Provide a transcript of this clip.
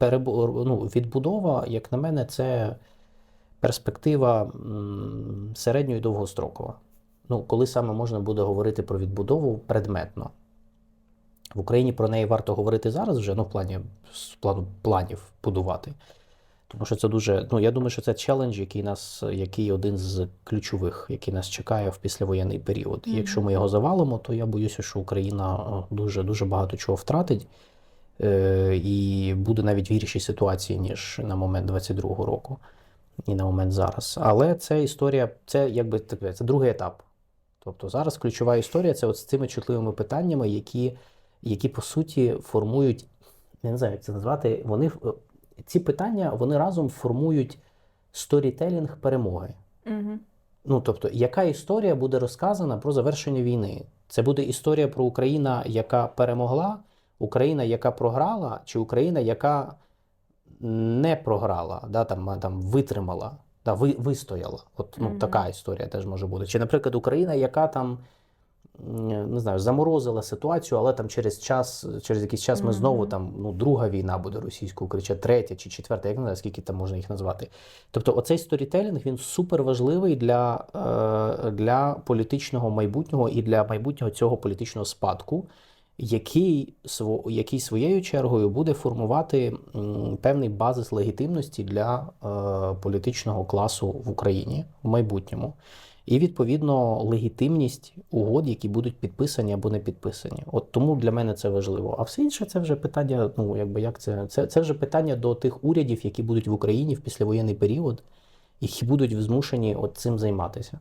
перебу- ну, відбудова, як на мене, це перспектива м, середньо і довгострокова. Ну, коли саме можна буде говорити про відбудову предметно. В Україні про неї варто говорити зараз вже, ну, в плані з плану планів будувати. Тому що це дуже, ну я думаю, що це челендж, який нас, який один з ключових, який нас чекає в післявоєнний період. І якщо ми його завалимо, то я боюся, що Україна е, дуже дуже багато чого втратить і буде навіть в гіршій ситуації, ніж на момент 22-го року і на момент зараз. Але це історія, це якби це другий етап. Тобто зараз ключова історія це от з цими чутливими питаннями, які, які по суті формують, я не знаю, як це назвати, вони е, ці питання вони разом формують сторітелінг перемоги. Угу. Ну, тобто, яка історія буде розказана про завершення війни? Це буде історія про Україна, яка перемогла, Україна, яка програла, чи Україна, яка не програла, да, там, там витримала, да, ви, вистояла. От ну, Мгм. така історія теж може бути. Чи, наприклад, Україна, яка там не знаю, заморозила ситуацію, але там через час, через якийсь час ми Мгм. знову там ну, друга війна буде російсько-українська, третя чи четверта, я не знаю, скільки там можна їх назвати. Тобто, оцей сторітелінг він супер важливий для, е, для політичного майбутнього і для майбутнього цього політичного спадку, який, який своєю чергою буде формувати певний базис легітимності для е, політичного класу в Україні в майбутньому. І відповідно легітимність угод, які будуть підписані або не підписані. От тому для мене це важливо. А все інше це вже питання. Ну якби як це, це, це вже питання до тих урядів, які будуть в Україні в післявоєнний період, які будуть змушені от цим займатися.